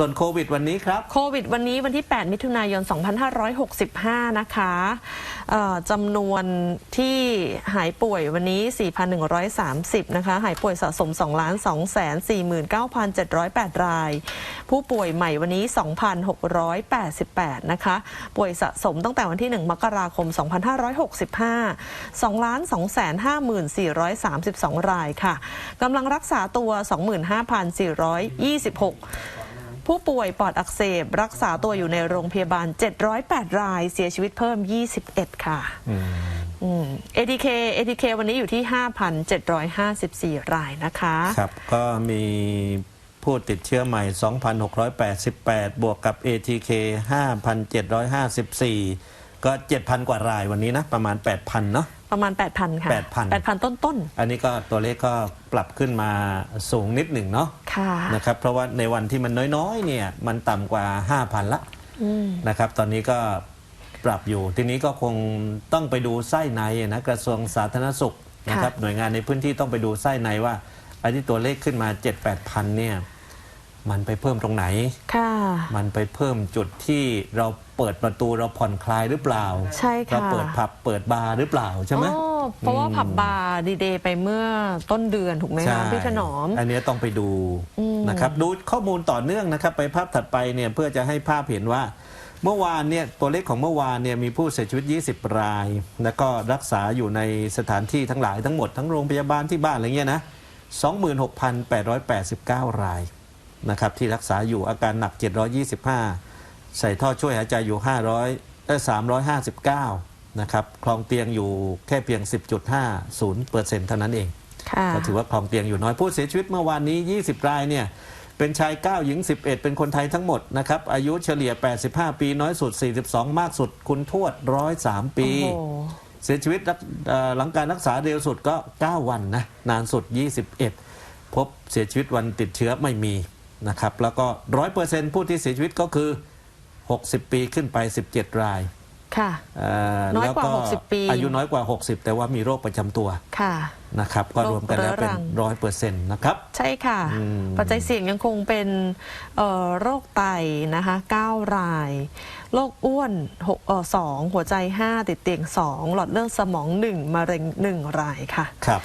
ส่วนโควิดวันนี้ครับ โควิดวันนี้วันที่ 8 มิถุนายน 2565 นะคะจำนวนที่หายป่วยวันนี้ 4,130 นะคะ หายป่วยสะสม 2 2 49,708 ราย ผู้ป่วยใหม่วันนี้ 2,688 นะคะ ป่วยสะสมตั้งแต่วันที่ 1 มกราคม 2565 2 2 5432 รายค่ะ กำลังรักษาตัว 25,426 ผู้ป่วยปอดอักเสบ รักษาตัวอยู่ในโรงพยาบาล 708 ราย เสียชีวิตเพิ่ม 21 ค่ะอืม ATK ATK วันนี้อยู่ที่ 5,754 รายนะคะ ครับ ก็มีผู้ติดเชื้อใหม่ 2,688 บวกกับ ATK 5,754 ก็ 7,000 กว่ารายวันนี้นะ ประมาณ 8,000เนาะ ประมาณ 8,000 ค่ะ8,000 8,000 ต้น อันนี้ก็ตัวเลขก็ปรับขึ้นมาสูงนิดหนึ่งเนาะๆ ค่ะ นะครับเพราะว่าในวันที่มันน้อยๆเนี่ยมันต่ำกว่า 5,000 ละอืม นะครับ ตอนนี้ก็ปรับอยู่ ทีนี้ก็คงต้องไปดูไส้ในนะกระทรวงสาธารณสุขนะครับหน่วยงานในพื้นที่ต้องไปดูไส้ในว่าไอ้ที่ตัวเลขขึ้นมา 7-8พันเนี่ย มันไปเพิ่มตรงไหน ค่ะ มันไปเพิ่มจุดที่เราเปิดประตูเราผ่อนคลายหรือเปล่า ใช่ค่ะเราเปิดผับเปิดบาร์หรือเปล่าใช่ไหมอ๋อเพราะว่าผับบาร์ดีเดย์ไปเมื่อต้นเดือนถูกไหมใช่คะพี่ถนอม อันนี้ต้องไปดูอืม นะครับดูข้อมูลต่อเนื่องนะครับ ไปภาพถัดไปเนี่ยเพื่อจะให้ภาพเห็นว่า เมื่อวานเนี่ยตัวเลขของเมื่อวานเนี่ยมีผู้เสียชีวิต 20 ราย แล้วก็รักษาอยู่ในสถานที่ทั้งหลายทั้งหมดทั้งโรงพยาบาลที่บ้านอะไรเงี้ยนะ26,889 ราย นะครับที่รักษาอยู่อาการหนัก 725 ใส่ท่อช่วยหายใจอยู่ 500เอ้ย359 นะครับคลองเตียงอยู่แค่เพียง 10.50เปอร์เซ็นต์เท่านั้นเองค่ะก็ถือว่าคลองเตียงอยู่น้อยผู้เสียชีวิตเมื่อวานนี้ 20 รายเนี่ยเป็นชาย 9 หญิง 11 เป็นคนไทยทั้งหมดนะครับอายุเฉลี่ย 85 ปีน้อยสุด 42 มากสุด คุณทวด 103 ปีโอ้โหเสียชีวิตรักเอ่อหลังการรักษาเร็วสุดก็ 9 วันนะนานสุด 21 พบเสียชีวิตวันติดเชื้อไม่มี นะครับแล้วก็100%ผู้ที่เสียชีวิตก็คือ 60 ปีขึ้นไป 17 รายค่ะเอ่น้อยกว่าแล้60 ปี อายุน้อยกว่า 60 แต่ว่ามีโรคประจำตัวค่ะนะครับ ก็รวมกันแล้วเป็นโรคเรื้อรังร้อยเปอร์เซ็นต์นะครับ ใช่ค่ะอืมปัจจัยเสี่ยงยังคงเป็นเอ่อโรคไตนะคะ9ราย โรคอ้วน6เอ่อ2หัวใจ 5 ติดเตียง 2 หลอดเลือดสมอง 1 มะเร็ง 1 รายค่ะครับ